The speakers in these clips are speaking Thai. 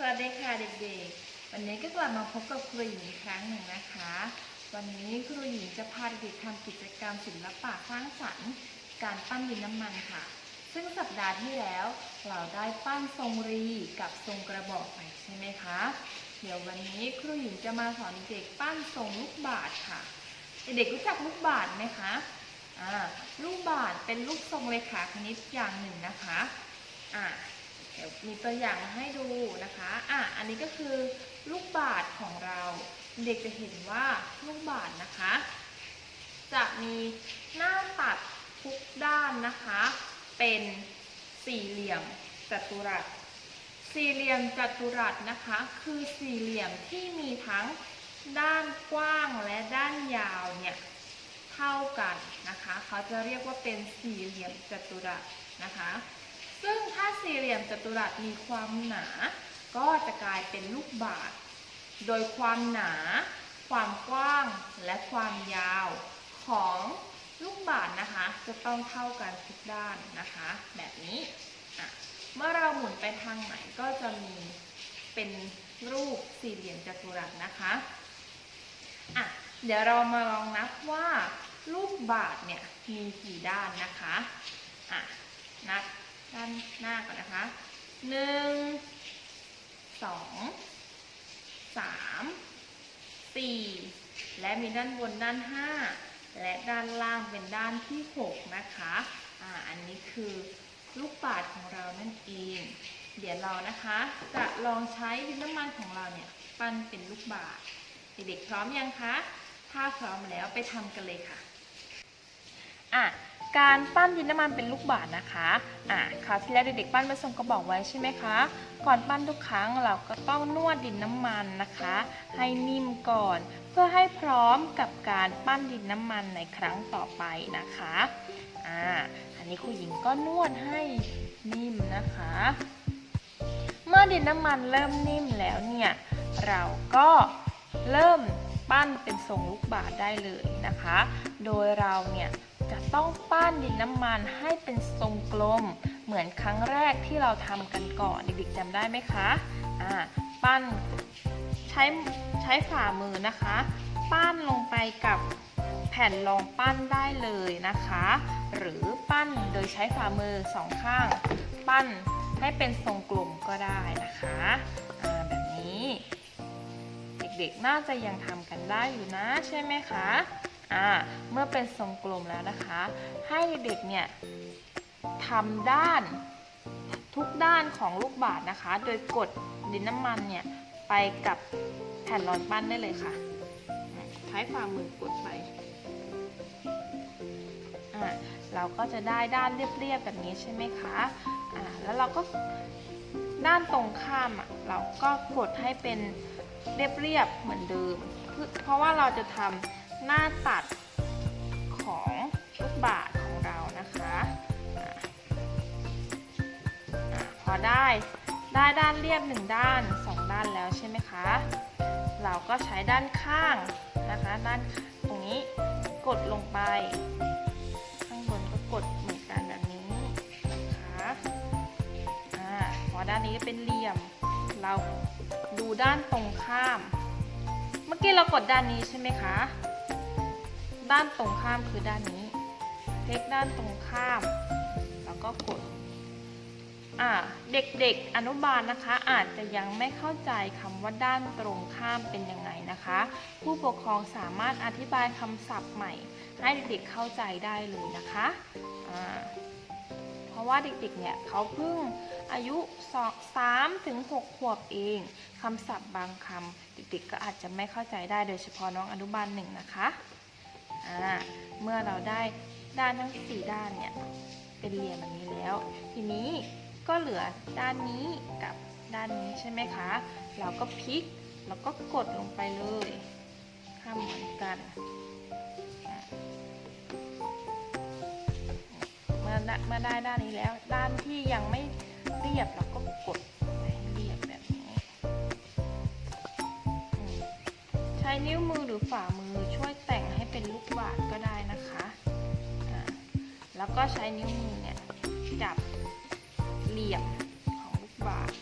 สวัสดีค่ะเด็กๆ วันนี้ก็กลับมาพบกับครูหญิงอีกครั้งหนึ่งนะคะ วันนี้ครูหญิงจะพาเด็กๆทำกิจกรรมศิลปะสร้างสรรค์ การปั้นดินน้ำมันค่ะ ซึ่งสัปดาห์ที่แล้วเราได้ปั้นทรงรีกับทรงกระบอกไปใช่ไหมคะ เดี๋ยววันนี้ครูหญิงจะมาสอนเด็กปั้นทรงลูกบาศก์ค่ะ เด็กๆรู้จักลูกบาศก์ไหมคะลูกบาศก์เป็นลูกทรงเลขาคณิตอย่างหนึ่งนะคะอ่า เดี๋ยวมีตัวอย่างมาให้ดูนะคะอะอันนี้ก็คือลูกบาศก์ของเรา เด็กจะเห็นว่าลูกบาศก์นะคะ จะมีหน้าตัดทุกด้านนะคะ เป็นสี่เหลี่ยมจัตุรัส สี่เหลี่ยมจัตุรัสนะคะ คือสี่เหลี่ยมที่มีทั้งด้านกว้างและด้านยาวเนี่ยเท่ากันนะคะ เขาจะเรียกว่าเป็นสี่เหลี่ยมจัตุรัสนะคะ ซึ่งถ้าสี่เหลี่ยมจัตุรัสมีความหนา ก็จะกลายเป็นลูกบาศก์โดยความหนา ความกว้างและความยาวของลูกบาศก์นะคะ จะต้องเท่ากันทุกด้านนะคะ แบบนี้เมื่อเราหมุนไปทางไหนก็จะมีเป็นรูปสี่เหลี่ยมจัตุรัสนะคะอะเดี๋ยวเรามาลองนับว่าลูกบาศก์เนี่ยมีกี่ด้านนะคะอะนับ ด้านหน้าก่อนนะคะหนึ่งสองสามสี่และมีด้านบนด้านห้าและด้านล่างเป็นด้านที่หกนะคะอ่าอันนี้คือลูกบาศก์ของเรานั่นเอง เดี๋ยวเรานะคะ จะลองใช้ดินน้ำมันของเราเนี่ยปั้นเป็นลูกบาศก์เด็กๆพร้อมยังคะ ถ้าพร้อมแล้วไปทำกันเลยค่ะ อะ การปั้นดินน้ำมันเป็นลูกบาศก์นะคะอะคราวที่แล้วเด็กๆปั้นผสมกระบอกไว้ใช่ไหมคะ ก่อนปั้นทุกครั้งเราก็ต้องนวดดินน้ำมันนะคะ ให้นิ่มก่อน เพื่อให้พร้อมกับการปั้นดินน้ำมันในครั้งต่อไปนะคะอ่าอันนี้ครูหญิงก็นวดให้นิ่มนะคะ เมื่อดินน้ำมันเริ่มนิ่มแล้วเนี่ยเราก็เริ่มปั้นเป็นทรงลูกบาศก์ได้เลยนะคะ โดยเราเนี่ย จะต้องปั้นดินน้ำมันให้เป็นทรงกลม เหมือนครั้งแรกที่เราทำกันก่อนเด็กๆจำได้ไหมคะอ่าปั้นใช้ใช้ฝ่ามือนะคะ ปั้นลงไปกับแผ่นรองปั้นได้เลยนะคะ หรือปั้นโดยใช้ฝ่ามือสองข้าง ปั้นให้เป็นทรงกลมก็ได้นะคะแบบนี้ เด็กๆน่าจะยังทำกันได้อยู่นะใช่ไหมคะ อ่าเมื่อเป็นทรงกลมแล้วนะคะ ให้เด็กๆเนี่ยทำด้านทุกด้านของลูกบาศก์นะคะ โดยกดดินน้ำมันเนี่ยไปกับแผ่นรองปั้นได้เลยค่ะอะใช้ฝ่ามือกดไปอ่าเราก็จะได้ด้านเรียบๆแบบนี้ใช่ไหมคะอ่าแล้วเราก็ด้านตรงข้ามอะเราก็กดให้เป็นเรียบๆเหมือนเดิม เพื่อเพราะว่าเราจะทำ หน้าตัดของลูกบาศก์ของเรานะคะอะอะพอได้ได้ด้านเรียบหนึ่งด้านสองด้านแล้วใช่ไหมคะ เราก็ใช้ด้านข้างนะคะด้านตรงนี้กดลงไปข้างบนก็กดเหมือนกันแบบนี้นะคะอ่าพอด้านนี้เป็นเหลี่ยม เราดูด้านตรงข้าม เมื่อกี้เรากดด้านนี้ใช่ไหมคะ ด้านตรงข้ามคือด้านนี้ เล็กด้านตรงข้าม แล้วก็กดอ่าเด็กๆ อนุบาลนะคะ อาจจะยังไม่เข้าใจคำว่าด้านตรงข้ามเป็นยังไงนะคะ ผู้ปกครองสามารถอธิบายคำศัพท์ใหม่ ให้เด็กๆเข้าใจได้เลยนะคะอ่าเพราะว่าเด็กๆ เนี่ยเขาเพิ่งอายุสามถึงหกขวบเองคำศัพท์บางคำเด็กๆ ก็อาจจะไม่เข้าใจได้โดยเฉพาะน้องอนุบาลหนึ่งนะคะ อ่าเมื่อเราได้ด้านทั้งสี่ด้านเนี่ยเป็นเหลี่ยมแบบนี้แล้ว ทีนี้ก็เหลือด้านนี้กับด้านนี้ใช่ไหมคะ เราก็พลิกแล้วก็กดลงไปเลยข้ามเหมือนกัน เมื่อเมื่อได้ด้านนี้แล้ว ด้านที่ยังไม่เรียบเราก็กดให้เรียบแบบนี้ ใช้นิ้วมือหรือฝ่ามือช่วยแต่ เป็นลูกบาศก์ก็ได้นะคะอ่าแล้วก็ใช้นิ้วมือเนี่ยจับเหลี่ยมของลูกบาศก์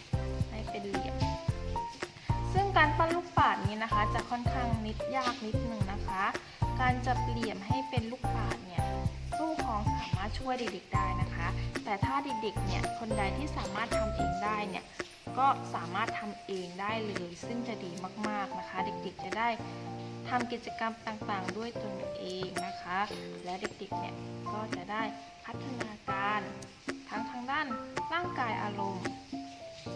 ให้เป็นเหลี่ยม ซึ่งการปั้นลูกปัดนี้นะคะ จะค่อนข้างนิดยากนิดนึงนะคะ การจะเปลี่ยนให้เป็นลูกปัดเนี่ยผู้ปกครองสามารถช่วยเด็กๆได้นะคะ แต่ถ้าเด็กๆเนี่ยคนใดที่สามารถทำเองได้เนี่ย ก็สามารถทำเองได้เลย ซึ่งจะดีมากๆนะคะ เด็กๆจะได้ทำกิจกรรมต่างๆ ด้วยตนเองนะคะ และเด็กๆเนี่ยก็จะได้พัฒนาการทั้งทางด้านร่างกายอารมณ์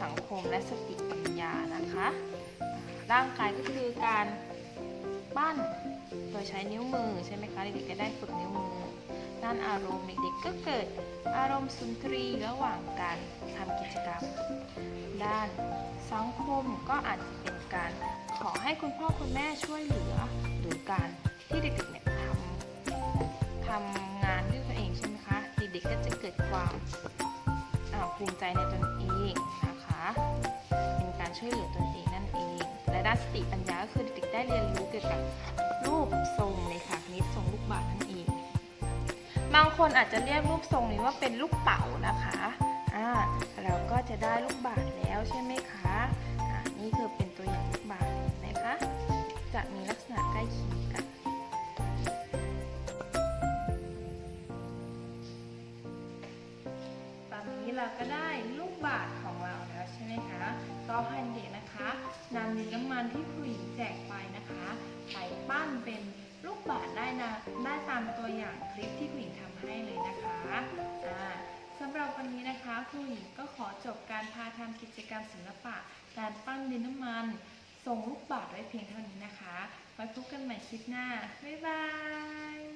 สังคมและสติปัญญานะคะ ร่างกายก็คือการปั้น โดยใช้นิ้วมือใช่ไหมคะเด็กๆจะได้ฝึกนิ้วมือ ด้านอารมณ์เด็กๆก็เกิดอารมณ์สุนทรีระหว่างการทำกิจกรรม ด้านสังคมก็อาจจะเป็นการขอให้คุณพ่อคุณแม่ช่วยเหลือหรือการที่เด็กๆเนี่ยทำทำงานด้วยตัวเองใช่ไหมคะเด็กๆก็จะเกิดความอ่าภูมิใจในตนเองนะคะ เป็นการช่วยเหลือตนเองนั่นเอง และด้านสติปัญญาก็คือเด็กๆได้เรียนรู้เกี่ยวกับ รูปทรงในค่ะคณิตทรงลูกบาศก์นั่นเอง บางคนอาจจะเรียกรูปทรงนี้ว่าเป็นลูกเต๋านะคะอ่าเราก็จะได้ลูกบาศก์แล้วใช่ไหมคะอ่านี่คือเป็นตัวอย่างลูกบาศก์นไหมคะ จะมีลักษณะใกล้เคียงกันตอนนี้เราก็ได้ลูกบาศก์ของเราแล้วใช่ไหมคะก็ให้เด็กนะคะนำดินน้ำมันที่ผู้หญิงแจกไปนะคะ ไปปั้นเป็นลูกบาศก์ได้นะได้ตามตัวอย่างคลิปที่ผู้หญิงทำให้เลยนะคะอ่าสำหรับวันนี้นะคะครูหญิงก็ขอจบการพาทำกิจกรรมศิลปะ การปั้นดินน้ำมันส่งลูกบาศก์ไว้เพียงเท่านี้นะคะ ไว้พบกันใหม่คลิปหน้า บ๊ายบาย